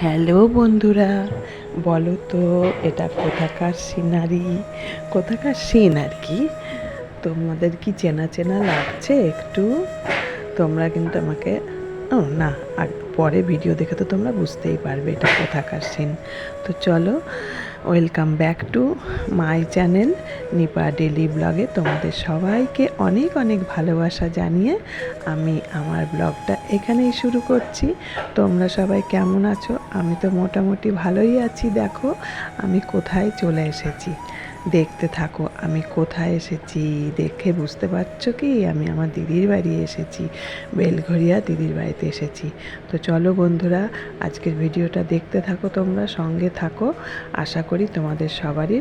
Hello বন্ধুরা, বলো তো, এটা কোথাকার সিনারি? কোথাকার সিন আর কি? তোমাদের কি চেনা চেনা লাগছে একটু? তোমরা কিন্তু আমাকে, ও না, আর পরে ভিডিও দেখে তো তোমরা বুঝতেই পারবে এটা কোথাকার সিন। তো চলো welcome back to my channel Nipa daily ব্লগে। তোমাদের সবাইকে অনেক অনেক ভালোবাসা জানিয়ে আমি আমার ব্লগটা এখানেই শুরু করছি। তোমরা সবাই কেমন আছো? আমি তো মোটামুটি ভালোই আছি। দেখো, আমি কোথায় চলে এসেছি। দেখতে থাকো আমি কোথায় এসেছি? দেখে বুঝতে পারছ কি? আমি আমার দিদির বাড়ি এসেছি বেলঘরিয়া দিদির বাড়িতে এসেছি। তো চলো বন্ধুরা আজকের ভিডিওটা দেখতে থাকো তোমরা সঙ্গে থাকো। আশা করি তোমাদের সবারই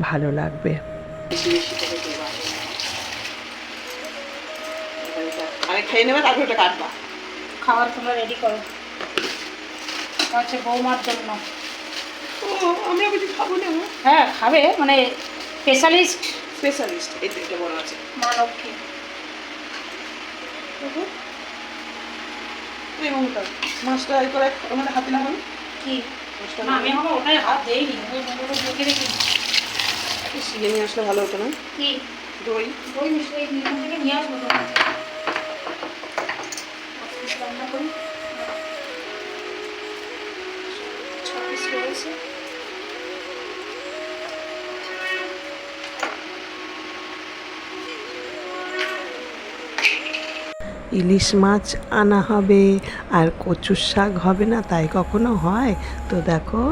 ভালো লাগবে। আমি খেয়ে নেবে তারপর ওটা কাটবা। খাবার তোমরা রেডি করো। বৌমার জন্য। আমরা কিছু খাব না হ্যাঁ খাবে মানে স্পেশালিস্ট স্পেশালিস্ট এটা এটা বড় আছে। মা লক্ষ্মী এই মমতা মাছটা এই করে আমাদের হাতে লাগানো কি? মাছটা আমি এখনও ওটাই হাত দেইনি ওই ঢুকে রেখে নিয়ে আসলে ভালো হতো না? কি? দই। নিলাম থেকে নিয়ে আসব রান্না করি। পিস রয়েছে ইলিশ মাছ আনা হবে আর কচুর শাক হবে না তাই কখনো হয়? তো দেখো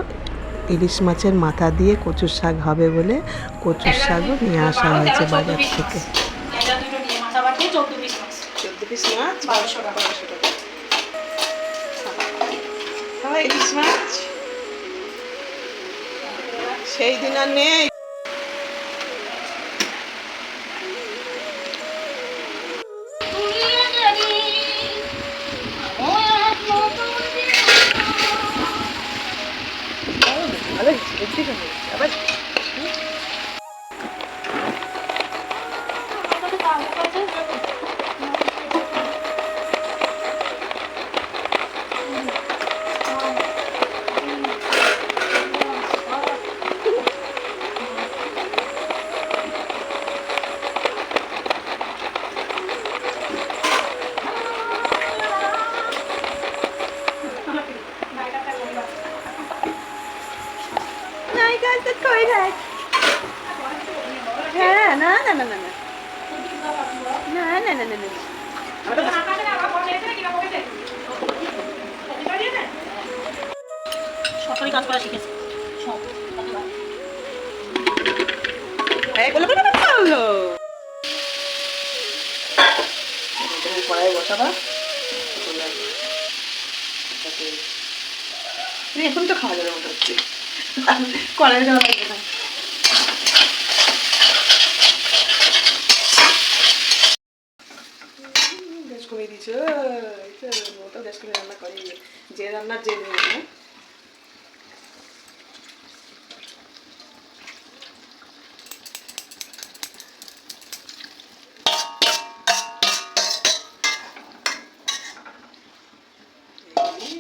ইলিশ মাছের মাথা দিয়ে কচুর শাক হবে বলে কচুর শাকও নিয়ে আসা হয়েছে বাজার থেকে। এটা দুটো সেই দিন আর নেই। আবার সরকারি কাজ করা শিখেছে। সব কড়াই বসাবা এখন তো খাওয়া যাবে মনে হচ্ছে। কড়াই দেওয়া লাগবে না গ্যাস কমিয়ে দিয়েছে। ওটা গ্যাস কমিয়ে রান্না করে যে রান্নার যে নেই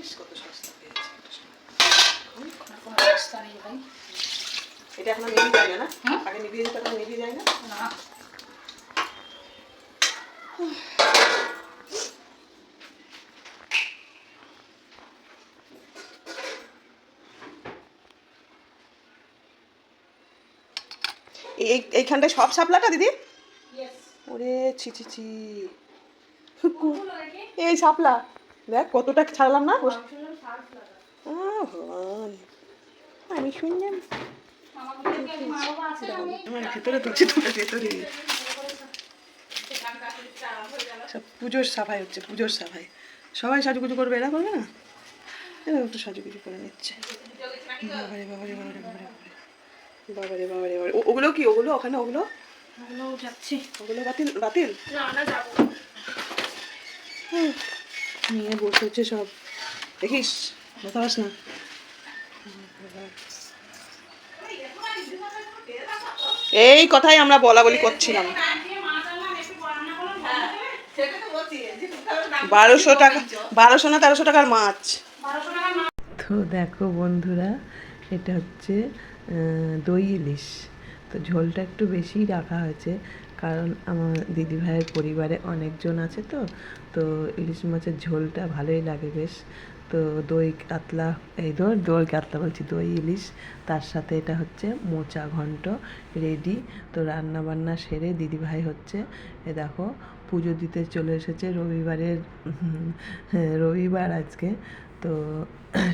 না ইস, কত সস্তা পেয়েছে একটা সময়। কোনো রাস্তা নেই ভাই এটা এখনও নিভে যায় না না হুম? আগে নিভিয়ে যেতে এখন নিভে যায় না না এই এইখানটায় সব সাপলাটা দিদি ওরে ছি ছি ছি এই সাপলা দেখ কতটা ছাড়লাম না? আহ, ভগবান। আমি শুনলাম। আমার ভেতরে তুলছি তোর ভেতরে। সব পুজোর সাফাই হচ্ছে পুজোর সাফাই। সবাই সাজুগুজু করবে এরা করবে না? এরা একটু সাজুগুজু করে নিচ্ছে। বাবারে বাবারে বাবারে বাবারে বাবারে। বাবারে বাবারে ওগুলো কি? ওগুলো ওখানে ওগুলো? ওগুলো যাচ্ছি। ওগুলো বাতিল বাতিল? না যাব হুম, নিয়ে বসে হচ্ছে সব। দেখিস বসাস না। এই কথাই আমরা বলা বলি করছিলাম। বারোশো টাকা, বারোশো না তেরোশো টাকার মাছ। তো দেখো বন্ধুরা, এটা হচ্ছে দই ইলিশ। তো ঝোলটা একটু বেশিই রাখা হয়েছে। কারণ আমার দিদিভাইয়ের পরিবারে অনেকজন আছে তো তো ইলিশ মাছের ঝোলটা ভালোই লাগে বেশ। তো দই কাতলা, এই ধর দই কাতলা বলছি, দই, ইলিশ, তার সাথে এটা হচ্ছে মোচা ঘন্ট, রেডি। তো রান্না বান্না সেরে দিদিভাই হচ্ছে, এ দেখো, পুজো দিতে চলে এসেছে রবিবারের রবিবার আজকে। তো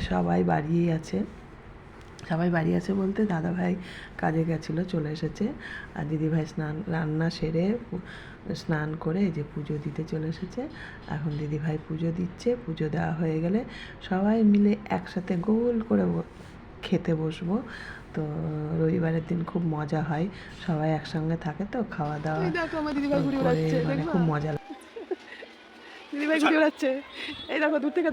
সবাই বাড়িই আছে। সবাই বাড়ি আছে বলতে দাদাভাই কাজে গেছিল চলে এসেছে। আর দিদিভাই স্নান রান্না সেরে স্নান করে এই যে পুজো দিতে চলে এসেছে। এখন দিদিভাই পুজো দিচ্ছে পুজো দেওয়া হয়ে গেলে সবাই মিলে একসাথে গোল করে খেতে বসবো। তো রবিবারের দিন খুব মজা হয় সবাই একসঙ্গে থাকে তো খাওয়া দাওয়া মানে খুব মজা লাগে। দিদিভাই ঘুরে বেড়াচ্ছে। এই দেখো দূর থেকে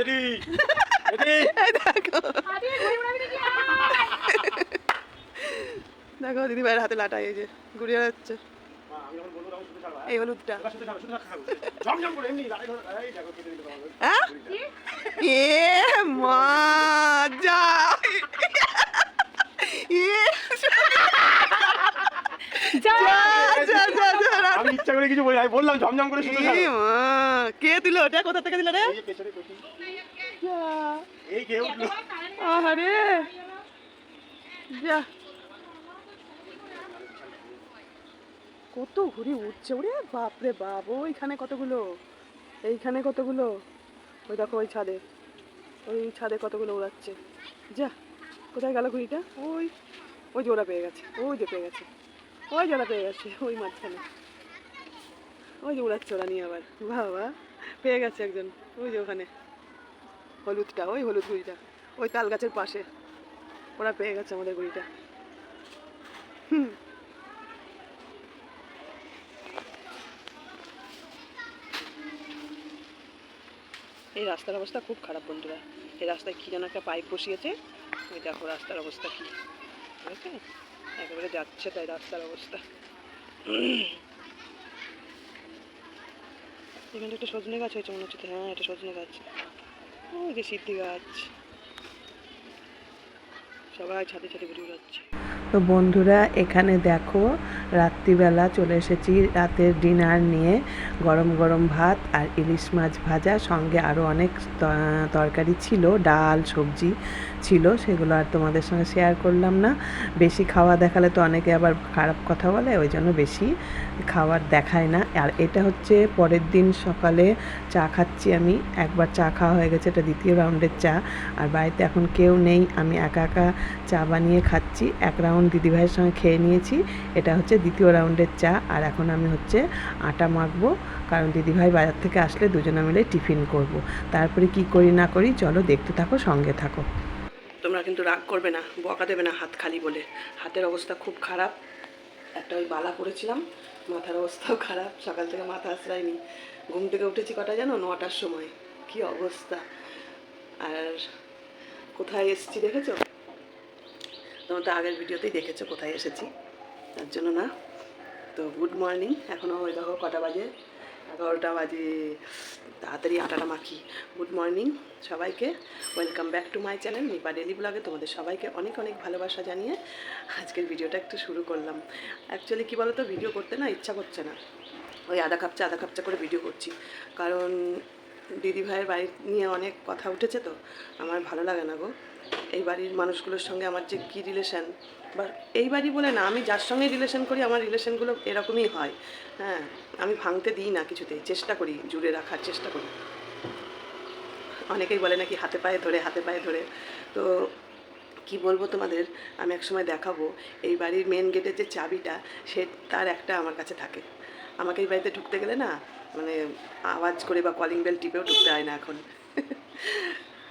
এই দেখো। দেখো দিদিভাইয়ের হাতে লাটা এই যে ঘুরে বেড়াচ্ছে। আমি যখন বলব তখন শুধু ছাড়বা এই হলুদটা হ্যাঁ এ যা ইচ্ছা করে কিছু বলি আমি বললাম ঝমঝম করে শুধু মা কে দিল? ওটা কোথা থেকে দিল রে? যে। এই কে উঠল। আহারে। যা। কত ঘুড়ি উঠছে ওরে বাপরে বাপ। ওইখানে কতগুলো? এইখানে কতগুলো? ওই দেখো ওই ছাদে। ওই ছাদে কতগুলো উড়াচ্ছে। যা কোথায় গেল ঘুড়িটা? ওই ওই জোড়া পেয়ে গেছে। ওই যে পেয়ে গেছে। ওই জোড়া পেয়ে গেছে। ওই মাঝখানে। ওই যে উড়াচ্ছে ওরা নিয়ে আবার। বাবা পেয়ে গেছে একজন। ওই যে ওখানে। হলুদটা, ওই হলুদ গুড়িটা, ওই তাল গাছের পাশে। ওরা পেয়ে গেছে আমাদের গুড়িটা। হুম। এই রাস্তার অবস্থা খুব খারাপ, বন্ধুরা। এই রাস্তায় কি যেন একটা পাইপ বসিয়েছে। ওই দেখো রাস্তার অবস্থা কি। বুঝেছে একেবারে যাচ্ছে তাই রাস্তার অবস্থা। এখানে একটা সজনে গাছ হয়েছে মনে হচ্ছে। হ্যাঁ এটা সজনে গাছ। তো বন্ধুরা, এখানে দেখো, রাত্রিবেলা চলে এসেছি রাতের ডিনার নিয়ে। গরম গরম ভাত আর ইলিশ মাছ ভাজা। সঙ্গে আরও অনেক তরকারি ছিল, ডাল, সবজি। ছিল, সেগুলো আর তোমাদের সঙ্গে শেয়ার করলাম না। বেশি খাওয়া দেখালে তো অনেকে আবার খারাপ কথা বলে, ওই জন্য বেশি খাবার দেখায় না। আর এটা হচ্ছে পরের দিন সকালে চা খাচ্ছি আমি। একবার চা খাওয়া হয়ে গেছে, এটা দ্বিতীয় রাউন্ডের চা। আর বাড়িতে এখন কেউ নেই, আমি একা একা চা বানিয়ে খাচ্ছি। এক রাউন্ড দিদিভাইয়ের সঙ্গে খেয়ে নিয়েছি, এটা হচ্ছে দ্বিতীয় রাউন্ডের চা। আর এখন আমি হচ্ছে আটা মাখবো, কারণ দিদিভাই বাজার থেকে আসলে দুজনে মিলে টিফিন করব। তারপরে কি করি না করি, চলো দেখতে থাকো, সঙ্গে থাকো। তোমরা কিন্তু রাগ করবে না, বকা দেবে না, হাত খালি বলে। হাতের অবস্থা খুব খারাপ। একটা ওই বালা পড়েছিলাম মাথার অবস্থাও খারাপ, সকাল থেকে মাথা আশ্রয়নি। ঘুম থেকে উঠেছি কটা জানো? নটার সময়। কি অবস্থা। আর কোথায় এসেছি দেখেছ? তোমরা তো আগের ভিডিওতেই দেখেছ কোথায় এসেছি। তার জন্য না, তো গুড মর্নিং এখনও ওই দেখো কটা বাজে। এগারোটা বাজে, তাড়াতাড়ি আটাটা মাখি। গুড মর্নিং সবাইকে। Welcome back to my channel Nipa daily ব্লগে তোমাদের সবাইকে অনেক অনেক ভালোবাসা জানিয়ে আজকের ভিডিওটা একটু শুরু করলাম। অ্যাকচুয়ালি কী বলো তো ভিডিও করতে না ইচ্ছা করছে না। ওই আধা কাপচা আধা কাপচা করে ভিডিও করছি। কারণ দিদি ভাইয়ের বাড়ি নিয়ে অনেক কথা উঠেছে তো, আমার ভালো লাগে না গো। এই বাড়ির মানুষগুলোর সঙ্গে আমার যে কী রিলেশন বা এই বাড়ি বলে না, আমি যার সঙ্গে রিলেশন করি, আমার রিলেশনগুলো এরকমই হয়। হ্যাঁ আমি ভাঙতে দিই না কিছুতেই, চেষ্টা করি, জুড়ে রাখার চেষ্টা করি। অনেকেই বলে নাকি হাতে পায়ে ধরে, হাতে পায়ে ধরে। তো কি বলব তোমাদের, আমি একসময় দেখাবো। এই বাড়ির মেন গেটের যে চাবিটা, সে তার একটা আমার কাছে থাকে। আমাকে এই বাড়িতে ঢুকতে গেলে না মানে আওয়াজ করে বা কলিং বেল টিপেও ঢুকতে হয় না এখন।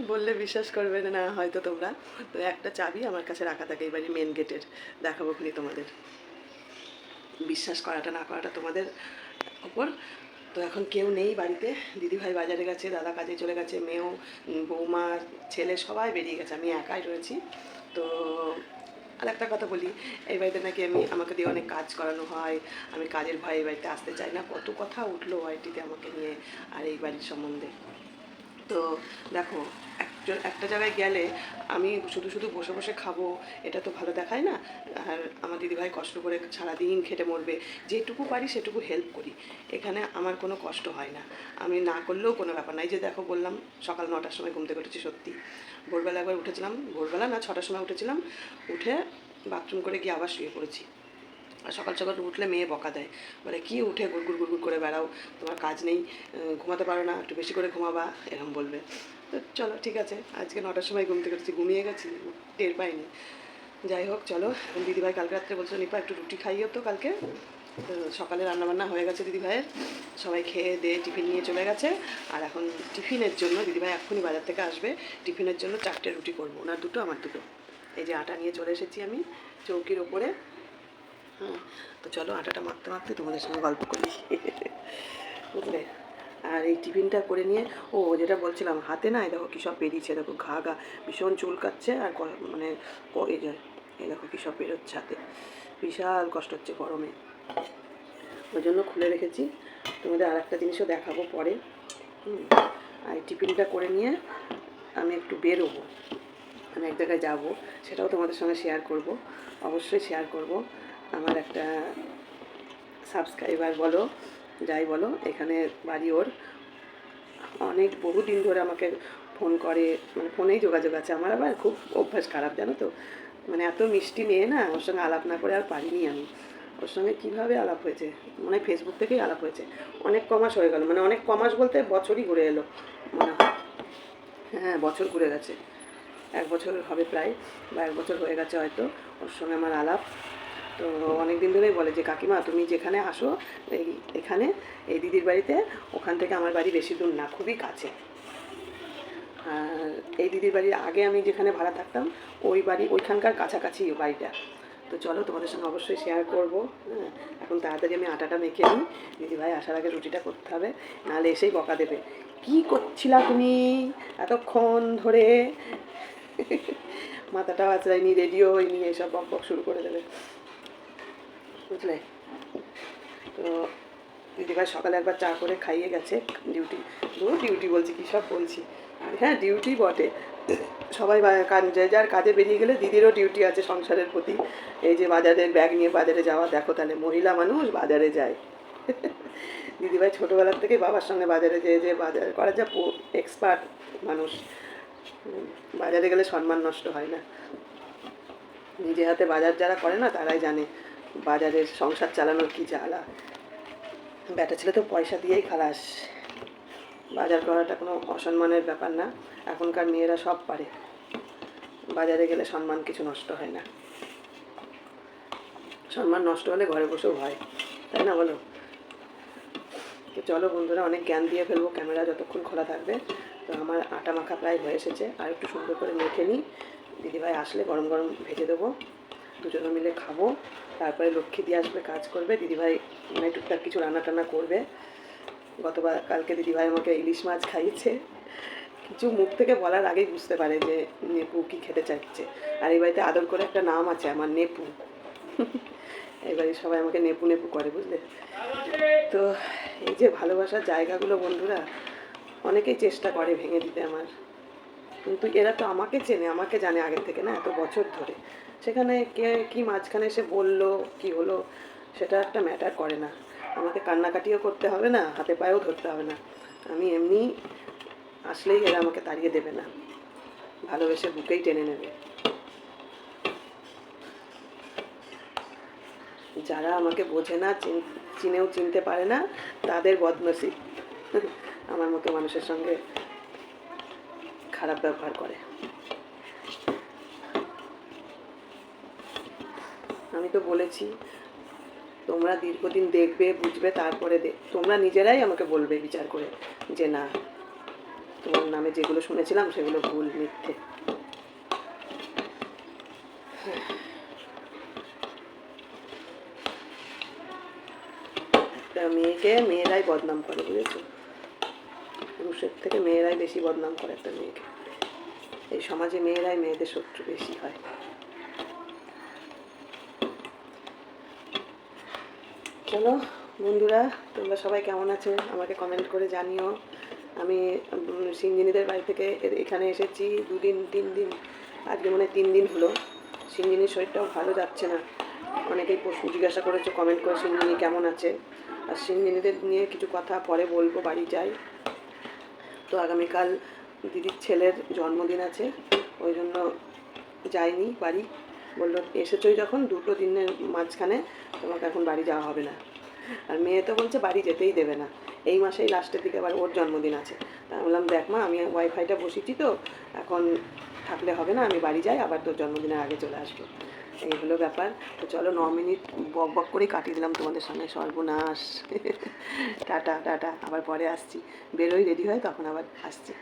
বললে বিশ্বাস করবে না হয়তো তোমরা। তো একটা চাবি আমার কাছে রাখা থাকে এই বাড়ির মেন গেটের দেখাবো খুনি তোমাদের। বিশ্বাস করাটা, না করাটা তোমাদের ওপর। তো এখন কেউ নেই বাড়িতে। দিদিভাই বাজারে গেছে, দাদা কাজে চলে গেছে, মেয়েও বৌমা, ছেলে সবাই বেরিয়ে গেছে। আমি একাই রয়েছি। তো আর একটা কথা বলি, এই বাড়িতে নাকি আমি, আমাকে দিয়ে অনেক কাজ করানো হয়। আমি কাজের ভয়ে এই বাড়িতে আসতে চাই না। কত কথা উঠল বাড়িটিতে আমাকে নিয়ে আর এই বাড়ির সম্বন্ধে। তো দেখো একটা জায়গায় গেলে আমি শুধু শুধু বসে বসে খাব, এটা তো ভালো দেখায় না। আর আমার দিদিভাই কষ্ট করে সারাদিন খেটে মরবে। যেটুকু পারি সেটুকু হেল্প করি। এখানে আমার কোনো কষ্ট হয় না। আমি না করলেও কোনো ব্যাপার নাই যে দেখো বললাম, সকাল নটার সময় ঘুম থেকে উঠেছি সত্যি। ভোরবেলা একবার উঠেছিলাম। ভোরবেলা না ছটার সময় উঠেছিলাম। উঠে বাথরুম করে গিয়ে আবার শুয়ে পড়েছি। সকাল সকাল উঠলে মেয়ে বকা দেয়। বলে, কি উঠে গুড়গুড় গুড়গুড় করে বেড়াও? তোমার কাজ নেই ঘুমাতে পারো না, একটু বেশি করে ঘুমাবা। এরকম বলবে। তো চলো, ঠিক আছে, আজকে নটার সময় ঘুম থেকে ঘুমিয়ে গেছি, টের পাইনি। যাই হোক, চলো দিদিভাই কালকে রাত্রে বলছিল, নিপা, একটু রুটি খাইও তো কালকে। সকালে রান্নাবান্না হয়ে গেছে দিদিভাইয়ের। সবাই খেয়ে দিয়ে টিফিন নিয়ে চলে গেছে। আর এখন টিফিনের জন্য দিদিভাই এক্ষুনি বাজার থেকে আসবে। টিফিনের জন্য চারটে রুটি করব, ওনার দুটো, আমার দুটো। এই যে আটা নিয়ে চলে এসেছি আমি, চৌকির ওপরে। তো চলো আটাটা মাখতে মাখতে তোমাদের সঙ্গে গল্প করি। বুঝলে? আর এই টিফিনটা করে নিয়ে, ও যেটা বলছিলাম, হাতে না দেখো কী সব বেরিয়েছে, দেখো ঘা ঘা, ভীষণ চুলকাচ্ছে আর মানে এই দেখো কী সব বেরোচ্ছে হাতে। বিশাল কষ্ট হচ্ছে গরমে। ওই জন্য খুলে রেখেছি। তোমাদের আর একটা জিনিসও দেখাবো পরে। হুম, আর এই টিফিনটা করে নিয়ে আমি একটু বেরোবো। আমি এক জায়গায় যাব, সেটাও তোমাদের সঙ্গে শেয়ার করব। অবশ্যই শেয়ার করব। আমার একটা সাবস্ক্রাইবার বলো, যাই বলো, এখানে বাড়ি ওর। অনেক, বহুদিন ধরে আমাকে ফোন করে মানে ফোনেই যোগাযোগ আছে। আমার আবার খুব অভ্যাস খারাপ, জানো তো? মানে এত মিষ্টি মেয়ে না, ওর সঙ্গে আলাপ না করে আর পারিনি আমি। ওর সঙ্গে কীভাবে আলাপ হয়েছে? মানে ফেসবুক থেকেই আলাপ হয়েছে। অনেক কমাস হয়ে গেল মানে অনেক কমাস বলতে বছরই ঘুরে এলো মানে হ্যাঁ বছর ঘুরে গেছে। এক বছর হবে প্রায়, বা এক বছর হয়ে গেছে হয়তো। ওর সঙ্গে আমার আলাপ। তো অনেক দিন ধরেই বলে যে, কাকিমা, তুমি যেখানে আসো, এই এখানে, এই দিদির বাড়িতে, ওখান থেকে আমার বাড়ি বেশি দূর না, খুবই কাছে। আর এই দিদির বাড়ির আগে আমি যেখানে ভাড়া থাকতাম, ওই বাড়ি, ওইখানকার কাছাকাছি বাড়িটা। তো চলো, তোমাদের সঙ্গে অবশ্যই শেয়ার করব হ্যাঁ? এখন তাড়াতাড়ি আমি আটাটা মেখে নিই, দিদিভাই আসার আগে রুটিটা করতে হবে, নাহলে এসেই বকা দেবে। কি করছিলা তুমি এতক্ষণ ধরে? মাথাটাও আঁচড়াইনি রেডিও হয়নি এসব বক বক শুরু করে দেবে। বুঝলে তো দিদিভাই সকালে একবার চা করে খাইয়ে গেছে। ডিউটি ধরো ডিউটি বলছি, কী সব বলছি? হ্যাঁ ডিউটি বটে। সবাই যে যার কাজে বেরিয়ে গেলে দিদিরও ডিউটি আছে সংসারের প্রতি। এই যে বাজারের ব্যাগ নিয়ে বাজারে যাওয়া, দেখো তাহলে মহিলা মানুষ বাজারে যায়। দিদিভাই ছোটোবেলার থেকে বাবার সঙ্গে বাজারে যেয়ে যে বাজার করা যা এক্সপার্ট মানুষ। বাজারে গেলে সম্মান নষ্ট হয় না। নিজে হাতে বাজার যারা করে না, তারাই জানে। বাজারের সংসার চালানোর কি জ্বালা? ব্যাটা ছেলে তো পয়সা দিয়েই খালাস। বাজার করাটা কোনো অসম্মানের ব্যাপার না, এখনকার মেয়েরা সব পারে। বাজারে গেলে সম্মান কিছু নষ্ট হয় না। সম্মান নষ্ট হলে ঘরে বসেও হয় তাই না বলো? তো চলো বন্ধুরা, অনেক জ্ঞান দিয়ে ফেলব, ক্যামেরা যতক্ষণ খোলা থাকবে। তো আমার আটা মাখা প্রায় হয়ে এসেছে, আর একটু সুন্দর করে মেখে নিই। দিদিভাই আসলে গরম গরম ভেজে দেবো। দুজনে মিলে খাব। তারপরে লক্ষ্মী দিয়ে আসবে, কাজ করবে। দিদিভাই মানে টুকটাক কিছু রান্না টান্না করবে। গতবার কালকে দিদিভাই আমাকে ইলিশ মাছ খাইয়েছে। কিছু মুখ থেকে বলার আগেই বুঝতে পারে যে নেপু কি খেতে চাইছে। আর এই বাড়িতে আদর করে একটা নাম আছে, আমার নেপু। এই সবাই আমাকে নেপু নেপু করে, বুঝলে? তো এই যে ভালোবাসার জায়গাগুলো বন্ধুরা, অনেকেই চেষ্টা করে ভেঙে দিতে আমার। কিন্তু এরা তো আমাকে চেনে, আমাকে জানে আগের থেকে না, এত বছর ধরে। সেখানে কে কি মাঝখানে এসে বলল, কি হলো, সেটা একটা ম্যাটার করে না। আমাকে কান্নাকাটিও করতে হবে না, হাতে পায়েও ধরতে হবে না। আমি এমনি আসলেই এরা আমাকে তাড়িয়ে দেবে না। ভালোবেসে বুকেই টেনে নেবে। যারা আমাকে বোঝে না চিনেও চিনতে পারে না, তাদের বদনসিব। আমার মতো মানুষের সঙ্গে খারাপ ব্যবহার করে। আমি তো বলেছি, তোমরা দীর্ঘদিন দেখবে, বুঝবে, তারপরে তোমরা নিজেরাই আমাকে বলবে বিচার করে যে না, তোমার নামে যেগুলো শুনেছিলাম সেগুলো ভুল, মিথ্যে। একটা মেয়েকে মেয়েরাই বদনাম করে, বুঝেছ? পুরুষের থেকে মেয়েরাই বেশি বদনাম করে একটা মেয়েকে। এই সমাজে মেয়েরাই মেয়েদের শত্রু বেশি হয়। চলো, বন্ধুরা, তোমরা সবাই কেমন আছো? আমাকে কমেন্ট করে জানিও। আমি সিঞ্জিনিদের বাড়ি থেকে এখানে এসেছি দুদিন, তিন দিন, আজকে মনে তিন দিন হলো। সিঞ্জিনির শরীরটাও ভালো যাচ্ছে না। অনেকেই প্রশ্ন জিজ্ঞাসা করেছে কমেন্ট করে সিঞ্জিনি কেমন আছে? আর সিঞ্জিনিদের নিয়ে কিছু কথা পরে বলব, বাড়ি যাই। তো আগামীকাল দিদির ছেলের জন্মদিন আছে, ওই জন্য যাইনি বাড়ি। বলল, এসেছোই যখন দুটো দিনের মাঝখানে তোমাকে এখন বাড়ি যাওয়া হবে না। আর মেয়ে তো বলছে, বাড়ি যেতেই দেবে না। এই মাসেই লাস্টের দিকে আবার ওর জন্মদিন আছে। তা আমি বললাম, দেখ মা, আমি ওয়াইফাইটা বসেছি তো, এখন থাকলে হবে না, আমি বাড়ি যাই, আবার তোর জন্মদিনের আগে চলে আসব। এই হলো ব্যাপার। তো চলো ন মিনিট বক বক করেই কাটিয়ে দিলাম তোমাদের সঙ্গে সর্বনাশ। টাটা টাটা, আবার পরে আসছি। বেরোই রেডি হয়, তখন আবার আসছি।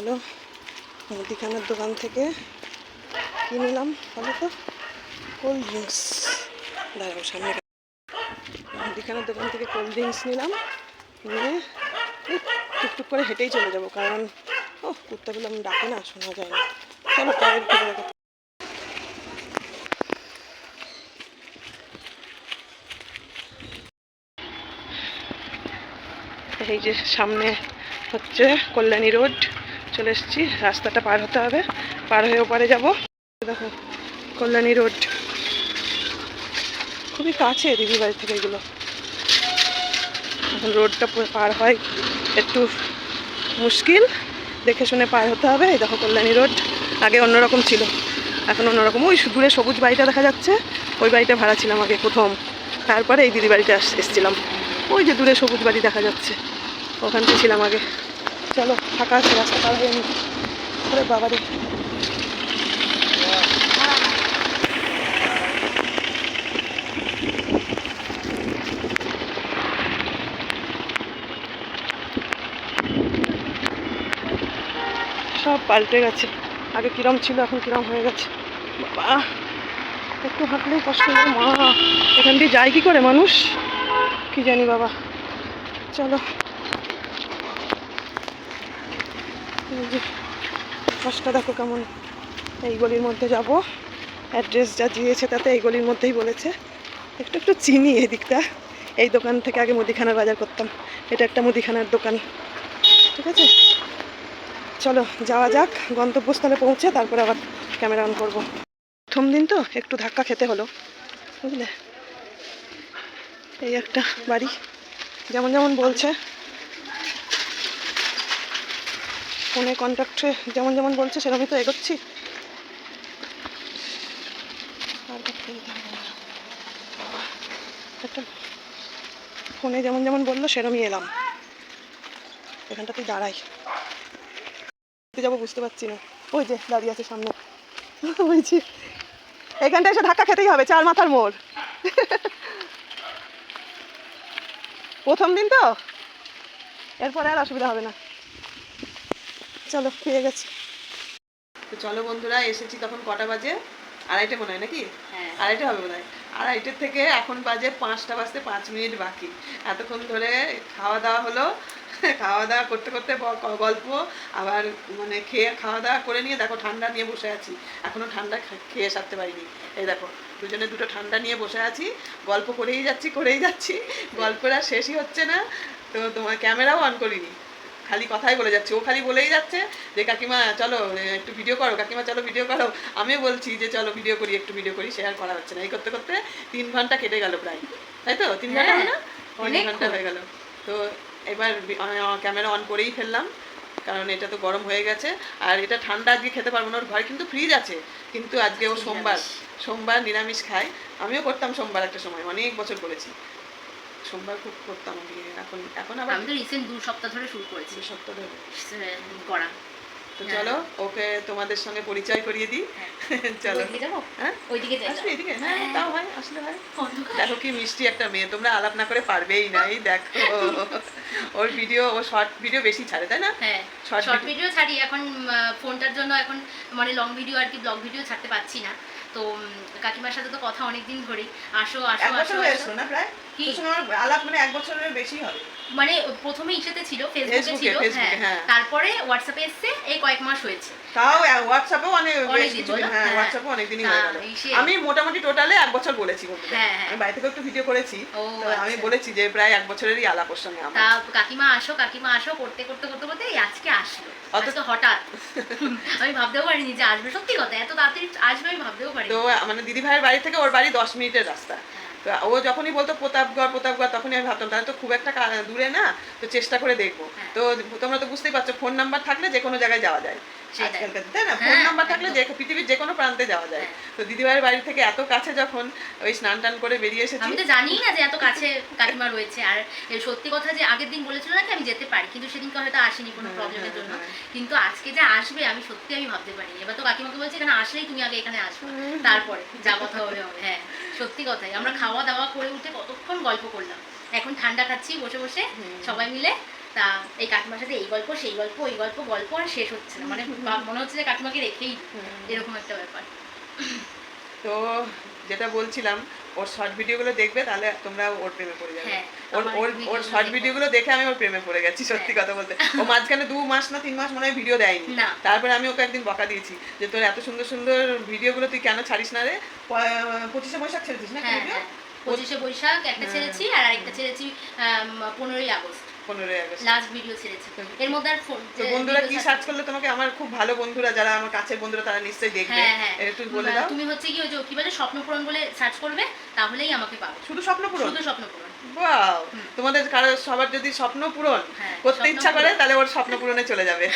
চলো মুদিখানার দোকান থেকে কিনলাম বলো তো? কোল্ড ড্রিঙ্কস দাঁড়াও, সামনে মুদিখানার দোকান থেকে কোল্ড ড্রিঙ্কস নিলাম। নিয়ে টুকটুক করে হেঁটেই চলে যাব, কারণ ও কুত্তাগুলো আমি ডাকে না, শোনা যায় না। চলো রাখো এই যে সামনে হচ্ছে কল্যাণী রোড। চলে এসেছি, রাস্তাটা পার হতে হবে। পার হয়ে ওপারে যাব। দেখো, কল্যাণী রোড। খুবই কাছে দিদি বাড়ি থেকে এগুলো। এখন রোডটা পুরো হয়। একটু মুশকিল। দেখে শুনে পার হতে হবে। এই দেখো কল্যাণী রোড। আগে অন্যরকম ছিল। এখন অন্যরকম। ওই দূরে সবুজ বাড়িটা দেখা যাচ্ছে। ওই বাড়িটা ভাড়া ছিলাম আগে প্রথম। তারপরে এই দিদি বাড়িতে এসেছিলাম। ওই যে দূরে সবুজ বাড়ি দেখা যাচ্ছে। ওখানটায় ছিলাম আগে। চলো, ফাঁকা আছে রাস্তা পার হয়ে নি। ওরে সব পাল্টে গেছে। আগে কিরম ছিল, এখন কিরম হয়ে গেছে। বাবা, একটু হাঁটলেই কষ্ট মা, এখান দিয়ে যায় কি করে মানুষ? কি জানি বাবা। চলো এই যে আকাশটা দেখো কেমন। এই গলির মধ্যে যাব। অ্যাড্রেস যা দিয়েছে তাতে এই গলির মধ্যেই বলেছে। একটু একটু চিনি এই দিকটা এই দোকান থেকে আগে মুদিখানার বাজার করতাম। এটা একটা মুদিখানার দোকান। ঠিক আছে? চলো, যাওয়া যাক। গন্তব্যস্থলে পৌঁছে তারপরে আবার ক্যামেরা অন করব। প্রথম দিন তো একটু ধাক্কা খেতে হলো। বুঝলে? এই একটা বাড়ি। যেমন যেমন বলছে ফোনে কন্ট্যাক্টে যেমন যেমন বলছে, সেরকমই তো এগোচ্ছি। একটা ফোনে যেমন যেমন বলল, সেরমই এলাম। এখানটাতেই দাঁড়াই। যাব বুঝতে পারছি না। ওই যে দাঁড়িয়ে আছে সামনে। বলছি, এখানটা এসে ধাক্কা খেতেই হবে, চার মাথার মোড়। প্রথম দিন তো? এরপরে আর অসুবিধা হবে না। চলো পেয়ে গেছি। তো চলো বন্ধুরা এসেছি তখন কটা বাজে? আড়াইটে মনে হয় নাকি? হ্যাঁ। আড়াইটে হবে বোধ হয় আড়াইটের থেকে এখন বাজে পাঁচটা বাজতে পাঁচ মিনিট বাকি। এতক্ষণ ধরে খাওয়া দাওয়া হলো। খাওয়া দাওয়া করতে করতে গল্প আবার মানে খেয়ে খাওয়া দাওয়া করে নিয়ে দেখো ঠান্ডা নিয়ে বসে আছি। এখনও ঠান্ডা খেয়ে সারতে পারিনি। এই দেখো দুজনে দুটো ঠান্ডা নিয়ে বসে আছি। গল্প করেই যাচ্ছি করেই যাচ্ছি। গল্পটা শেষই হচ্ছে না। তো তোমার ক্যামেরাও অন করিনি। খালি কথাই বলে যাচ্ছে। ও খালি বলেই যাচ্ছে যে কাকিমা চলো একটু ভিডিও করো। কাকিমা চলো ভিডিও করো। আমিও বলছি যে চলো ভিডিও করি একটু ভিডিও করি শেয়ার করা হচ্ছে না। এই করতে করতে তিন ঘণ্টা কেটে গেল প্রায়। তাই তো? তিন ঘণ্টা হয় না? তিন ঘণ্টা হয়ে গেল। তো এবার ক্যামেরা অন করেই ফেললাম। কারণ এটা তো গরম হয়ে গেছে। আর এটা ঠান্ডা আজকে খেতে পারব না। ওর ঘরে কিন্তু ফ্রিজ আছে। কিন্তু আজকে ও সোমবার সোমবার নিরামিষ খায়। আমিও করতাম সোমবার একটা সময়। অনেক বছর করেছি। সোমবার খুব করতাম আমি এখন এখন আবার আমি তো রিসেন্ট দু সপ্তাহ ধরে শুরু করেছি। দু সপ্তাহ ধরে। করা। তো হ্যাঁ। চলো ওকে তোমাদের সঙ্গে পরিচয় করিয়ে দিই। চলো। ওইদিকে যাব? হ্যাঁ? ওইদিকে আসবে এদিকে? হ্যাঁ তাও হয় আসলে হয়। দেখো কি মিষ্টি একটা মেয়ে তোমরা আলাপ না করে পারবেই না এই দেখো। ওর ভিডিও ও শর্ট ভিডিও বেশি ছাড়ে তাই না? হ্যাঁ। শর্ট ভিডিও ছাড়ি এখন ফোনটার জন্য এখন মানে লং ভিডিও আর কি ব্লগ ভিডিও ছাড়তে পারছি না। তো কাকিমার সাথে তো কথা অনেক দিন ধরেই। আসো আসো আসো আসো। না প্রায়? কি? আলাপ মানে এক বছরের বেশি হবে। মানে প্রথমে ইসেতে ছিল ফেসবুকে ছিল হ্যাঁ। হ্যাঁ। তারপরে হোয়াটসঅ্যাপে এসছে এই কয়েক মাস হয়েছে। তাও হোয়াটসঅ্যাপেও অনেক বেশ কিছু হ্যাঁ। হোয়াটসঅ্যাপে তা হয়ে গেল। আমি মোটামুটি টোটালে এক বছর বলেছি হ্যাঁ। আমি বাড়ি থেকে একটু ভিডিও করেছি। আমি আচ্ছা। বলেছি যে প্রায় এক বছরেরই আলাপ ওর সঙ্গে আমার। তা কাকিমা আসো কাকিমা আসো করতে করতে করতে করতে আজকে আসলো। অত- হঠাৎ। আমি ভাবতেও পারিনি যে আসবে। সত্যি কথা এত তাড়াতাড়ি আসবে আমি ভাবতেও পারিনি। তো মানে দিদি ভাইয়ের বাড়ি থেকে ওর বাড়ি দশ মিনিটের রাস্তা। ও যখনই বলতো প্রতাপগড় প্রতাপগড় তখনই আমি ভাবতাম তাহলে তো খুব একটা দূরে না তো চেষ্টা করে দেখব। হ্যাঁ। তো তোমরা তো বুঝতেই পারছ ফোন নাম্বার থাকলে যে কোনো জায়গায় যাওয়া যায়। আজকালকার তাই না? ফোন হ্যাঁ, নাম্বার থাকলে যে পৃথিবীর যে কোনো প্রান্তে যাওয়া যায়। হ্যাঁ। তো দিদি ভাইয়ের বাড়ি থেকে এত কাছে যখন ওই স্নান টান করে বেরিয়ে এসেছি আমি তো জানি না যে এত কাছে কাকিমা রয়েছে। আর সত্যি কথা যে আগের দিন বলেছিল নাকি আমি যেতে পারি কিন্তু সেদিনকে হয়তো আসেনি কোনো প্রবলেমের জন্য। কিন্তু আজকে যে আসবে আমি সত্যি আমি ভাবতে পারিনি। এবার তো কাকিমাকে বলছি এখানে আসলেই তুমি আগে এখানে আসবে তারপরে যা কথা হবে হবে। হ্যাঁ। সত্যি কথাই। আমরা খাওয়া দাওয়া করে উঠে কতক্ষণ গল্প করলাম। এখন ঠান্ডা খাচ্ছি বসে বসে সবাই মিলে। তা এই কাকিমার সাথে এই গল্প সেই গল্প ওই গল্প গল্প আর শেষ হচ্ছে না। মানে মনে হচ্ছে যে কাকিমাকে রেখেই এরকম একটা ব্যাপার। তো যেটা বলছিলাম ওর শর্ট ভিডিওগুলো দেখবে তাহলে তোমরা ওর প্রেমে পড়ে যাবে। হ্যাঁ, ওর ওর ওর শর্ট ভিডিওগুলো দেখে আমি ওর প্রেমে পড়ে গেছি সত্যি হ্যাঁ। কথা বলতে। ও মাঝখানে দু মাস না তিন মাস মনে হয় ভিডিও দেয়নি। তারপরে আমি ওকে একদিন বকা দিয়েছি যে তোর এত সুন্দর সুন্দর ভিডিওগুলো তুই কেন ছাড়িস না রে? পঁচিশে বৈশাখ ছেড়েছিস না হ্যাঁ পঁচিশে বৈশাখ একটা। ছেড়েছি আর আরেকটা ছেড়েছি পনেরোই আগস্ট। পনেরোই আগস্ট। লাস্ট ভিডিও ছেড়েছি। এর মধ্যে আর তো বন্ধুরা কি সার্চ করলে তোমাকে? আমার খুব ভালো বন্ধুরা যারা আমার কাছের বন্ধুরা তারা নিশ্চয়ই দেখবে। হ্যাঁ হ্যাঁ। বলে দাও। তুমি হচ্ছে কি ওই যে কি বলে স্বপ্নপূরণ বলে সার্চ করবে তাহলেই আমাকে পাবে। শুধু স্বপ্ন পূরণ? শুধু স্বপ্নপূরণ বাও তোমাদের কারও সবার যদি স্বপ্ন পূরণ হ্যাঁ, করতে ইচ্ছা করে তাহলে ওর স্বপ্ন পূরণে চলে যাবে।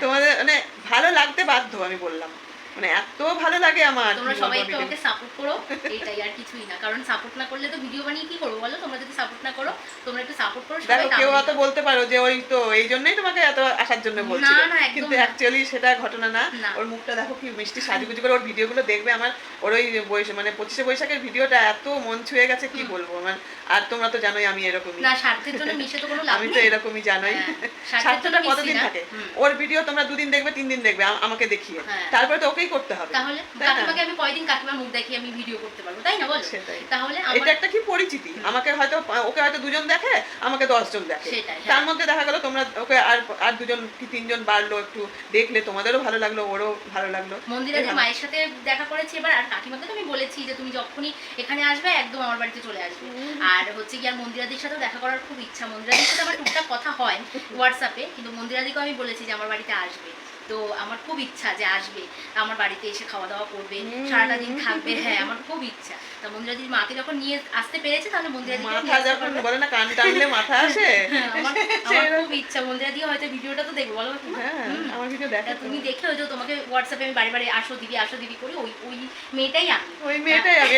তোমাদের মানে ভালো লাগতে বাধ্য আমি বললাম। মানে এত ভালো লাগে আমার। তোমরা সবাই একটু আমাকে সাপোর্ট করো এটাই আর কিছুই না। কারণ সাপোর্ট না করলে তো ভিডিও বানিয়ে কি করব বলো? তোমরা যদি সাপোর্ট না করো তোমরা একটু সাপোর্ট করো দেখো কেউ হয়তো বলতে পারো যে ওই তো এই জন্যই তোমাকে এত আসার জন্য না, কিন্তু অ্যাকচুয়ালি সেটা ঘটনা না। ওর মুখটা দেখো কি মিষ্টি সাজুগুজু করে ওর ভিডিওগুলো দেখবে আমার। ওর ওই বৈশ মানে পঁচিশে বৈশাখের ভিডিওটা এত মন ছুঁয়ে গেছে কি বলব আমার? আর তোমরা তো জানোই আমি এরকমই। না স্বার্থের জন্য মিশে তো কোনো লাভ আমি তো এরকমই জানোই। হ্যাঁ, স্বার্থটা কতদিন থাকে? ওর ভিডিও তোমরা দুদিন দেখবে তিন দিন দেখবে আমাকে দেখিয়ে। হ্যাঁ। তারপরে তো ওকেই করতে হবে। তাহলে কাকিমাকে আমি কয়দিন কাকিমার মুখ দেখিয়ে আমি ভিডিও করতে পারব তাই না বলো। তাহলে এটা একটা কি পরিচিতি? আমাকে হয়তো ওকে হয়তো দুজন দেখে আমাকে দশজন দেখে। হ্যাঁ। তার মধ্যে দেখা গেল তোমরা ওকে আর আর দুজন কি তিনজন বাড়লো একটু দেখলে তোমাদেরও ভালো লাগল ওরও ভালো লাগল। মন্দিরাদির এরকম। মায়ের সাথে দেখা করেছি এবার আর কাকিমাকে তো আমি বলেছি যে তুমি যখনই এখানে আসবে একদম আমার বাড়িতে চলে আসবে। আর হচ্ছে কি আর মন্দিরাদির সাথেও দেখা করার খুব ইচ্ছা। মন্দিরাদির সাথে আমার টুকটাক কথা হয় হোয়াটসঅ্যাপে কিন্তু মন্দিরাদিকেও আমি বলেছি যে আমার বাড়িতে আসবে। তো আমার খুব ইচ্ছা যে আসবে আমার বাড়িতে এসে খাওয়া দাওয়া করবে সারাটা দিন থাকবে হ্যাঁ আমার খুব ইচ্ছা। তা মন্দিরাদির মাকে যখন নিয়ে আসতে পেরেছে তাহলে মন্দিরাদিকে মাথা যখন বলে না কান টানলে মাথা আসে? আমার আমার খুব ইচ্ছা। মন্দিরাদি হয়তো ভিডিওটা তো দেখব বলো? হ্যাঁ। আমার ভিডিও দেখে তুমি দেখে ওই যে তোমাকে হোয়াটসঅ্যাপে আমি বাড়ি বাড়ি আসো দিদি আসো দিদি করি ওই ওই মেয়েটাই আমি ওই মেয়েটাই আমি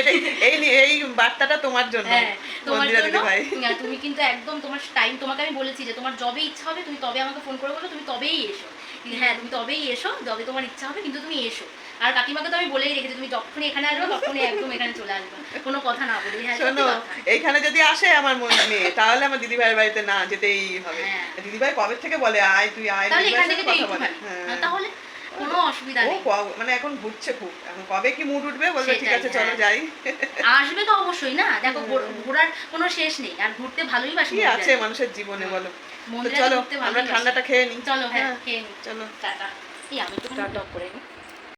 এই এই বার্তাটা তোমার জন্য হ্যাঁ তোমার মন্দিরা জন্য। দিদি হ্যাঁ, তুমি কিন্তু একদম তোমার টাইম তোমাকে আমি বলেছি যে তোমার যবে ইচ্ছা হবে তুমি তবে আমাকে ফোন করে বলো তুমি তবেই এসো। হ্যাঁ তুমি তবেই এসো যবে তোমার ইচ্ছা হবে কিন্তু তুমি এসো। আর কাকিমাকে তো আমি বলেই রেখেছি তুমি যখনই এখানে আসবে তখনই একদম এখানে চলে আসবে। কোনো কথা না বলি হ্যাঁ শোনো। এইখানে যদি আসে আমার মন মেয়ে তাহলে আমার দিদি ভাইয়ের বাড়িতে না যেতেই হবে। হ্যাঁ। দিদি ভাই কবে থেকে বলে আয় তুই আয় তাহলে এখান থেকে কথা বলে। হ্যাঁ। তাহলে কোনো অসুবিধা নেই। মানে এখন ঘুরছে খুব। এখন কবে কি মুড উঠবে বলবে ঠিক আছে চলো হ্যাঁ। যাই। আসবে তো অবশ্যই না। দেখো ঘোরার কোনো শেষ নেই। আর ঘুরতে ভালোই বাসি আছে মানুষের জীবনে বলো? চলো আমরা ঠান্ডাটা খেয়ে নিই। চলো হ্যাঁ হ্যাঁ, খেয়ে নিই। চলো। টাটা। কি আমি তো করে নিই।